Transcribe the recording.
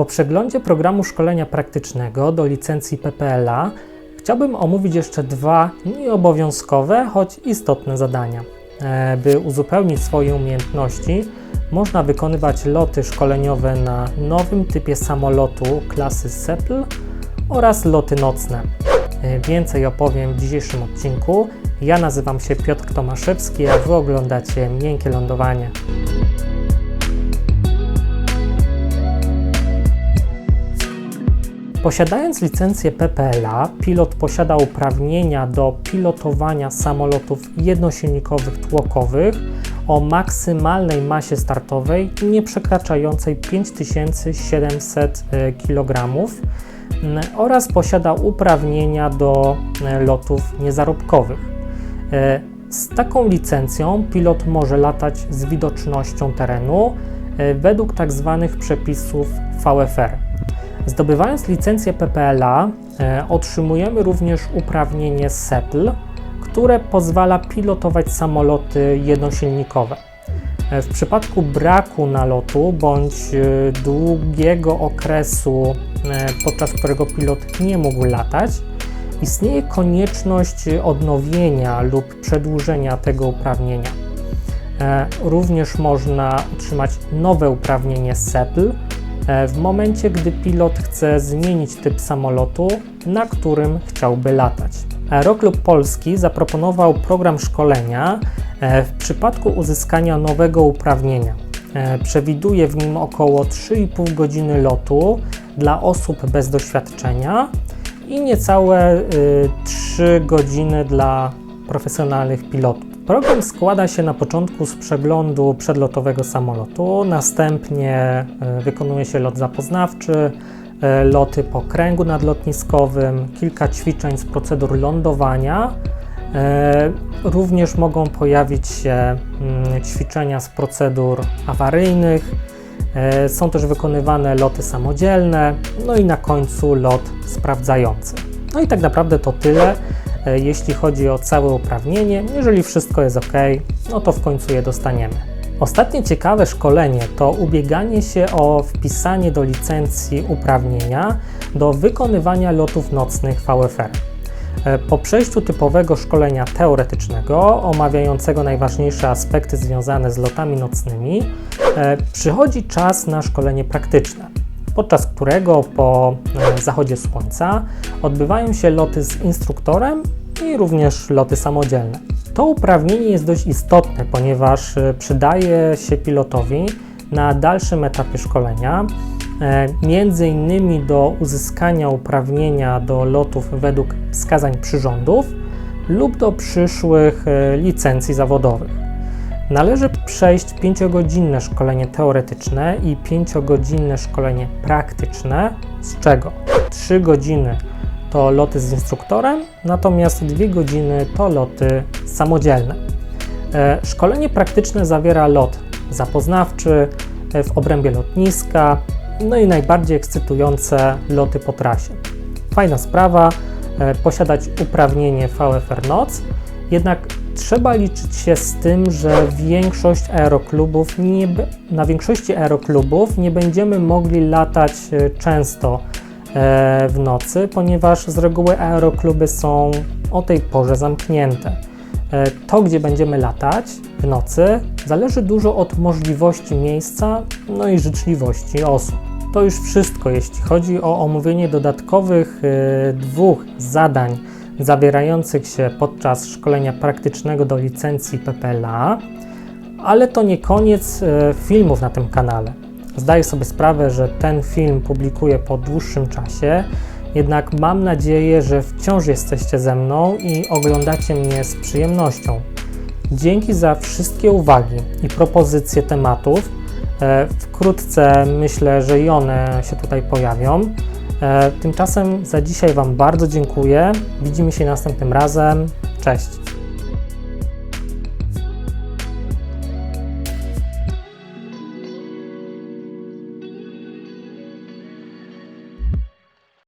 Po przeglądzie programu szkolenia praktycznego do licencji PPLA chciałbym omówić jeszcze dwa nieobowiązkowe, choć istotne zadania. E, By uzupełnić swoje umiejętności, można wykonywać loty szkoleniowe na nowym typie samolotu klasy SEPL oraz loty nocne. E, Więcej opowiem w dzisiejszym odcinku. Ja nazywam się Piotr Tomaszewski, a Wy oglądacie Miękkie Lądowanie. Posiadając licencję PPLA, pilot posiada uprawnienia do pilotowania samolotów jednosilnikowych tłokowych o maksymalnej masie startowej nie przekraczającej 5700 kg mm, oraz posiada uprawnienia do e, lotów niezarobkowych. E, Z taką licencją pilot może latać z widocznością terenu e, według tzw. przepisów VFR. Zdobywając licencję PPLA, e, otrzymujemy również uprawnienie SEPL, które pozwala pilotować samoloty jednosilnikowe. E, W przypadku braku nalotu bądź e, długiego okresu, podczas którego pilot nie mógł latać, istnieje konieczność odnowienia lub przedłużenia tego uprawnienia. Również można otrzymać nowe uprawnienie SEPL w momencie, gdy pilot chce zmienić typ samolotu, na którym chciałby latać. Aeroklub Polski zaproponował program szkolenia e, w przypadku uzyskania nowego uprawnienia. E, Przewiduje w nim około 3,5 godziny lotu dla osób bez doświadczenia i niecałe y, 3 godziny dla profesjonalnych pilotów. Program składa się na początku z przeglądu przedlotowego samolotu, następnie y, wykonuje się lot zapoznawczy, y, loty po kręgu nadlotniskowym, kilka ćwiczeń z procedur lądowania. E, Również mogą pojawić się mm, ćwiczenia z procedur awaryjnych, E, Są też wykonywane loty samodzielne, no i na końcu lot sprawdzający. No i tak naprawdę to tyle, e, jeśli chodzi o całe uprawnienie. Jeżeli wszystko jest ok, no to w końcu je dostaniemy. Ostatnie ciekawe szkolenie to ubieganie się o wpisanie do licencji uprawnienia do wykonywania lotów nocnych VFR. E, Po przejściu typowego szkolenia teoretycznego, omawiającego najważniejsze aspekty związane z lotami nocnymi, e, przychodzi czas na szkolenie praktyczne, podczas którego po e, zachodzie słońca odbywają się loty z instruktorem i również loty samodzielne. To uprawnienie jest dość istotne, ponieważ e, przydaje się pilotowi na dalszym etapie szkolenia, e, między innymi do uzyskania uprawnienia do lotów według wskazań przyrządów lub do przyszłych licencji zawodowych. Należy przejść 5-godzinne szkolenie teoretyczne i 5-godzinne szkolenie praktyczne, z czego 3 godziny to loty z instruktorem, natomiast 2 godziny to loty samodzielne. E, Szkolenie praktyczne zawiera lot zapoznawczy e, w obrębie lotniska, no i najbardziej ekscytujące loty po trasie. Fajna sprawa, e, posiadać uprawnienie VFR NOC, jednak trzeba liczyć się z tym, że większość aeroklubów nie, na większości aeroklubów nie będziemy mogli latać e, często e, w nocy, ponieważ z reguły aerokluby są o tej porze zamknięte. E, To, gdzie będziemy latać w nocy, zależy dużo od możliwości miejsca, no i życzliwości osób. To już wszystko, jeśli chodzi o omówienie dodatkowych dwóch zadań zawierających się podczas szkolenia praktycznego do licencji PPLA, ale to nie koniec e, filmów na tym kanale. Zdaję sobie sprawę, że ten film publikuję po dłuższym czasie, jednak mam nadzieję, że wciąż jesteście ze mną i oglądacie mnie z przyjemnością. Dzięki za wszystkie uwagi i propozycje tematów. E, Wkrótce myślę, że i one się tutaj pojawią. E, Tymczasem za dzisiaj Wam bardzo dziękuję. Widzimy się następnym razem. Cześć.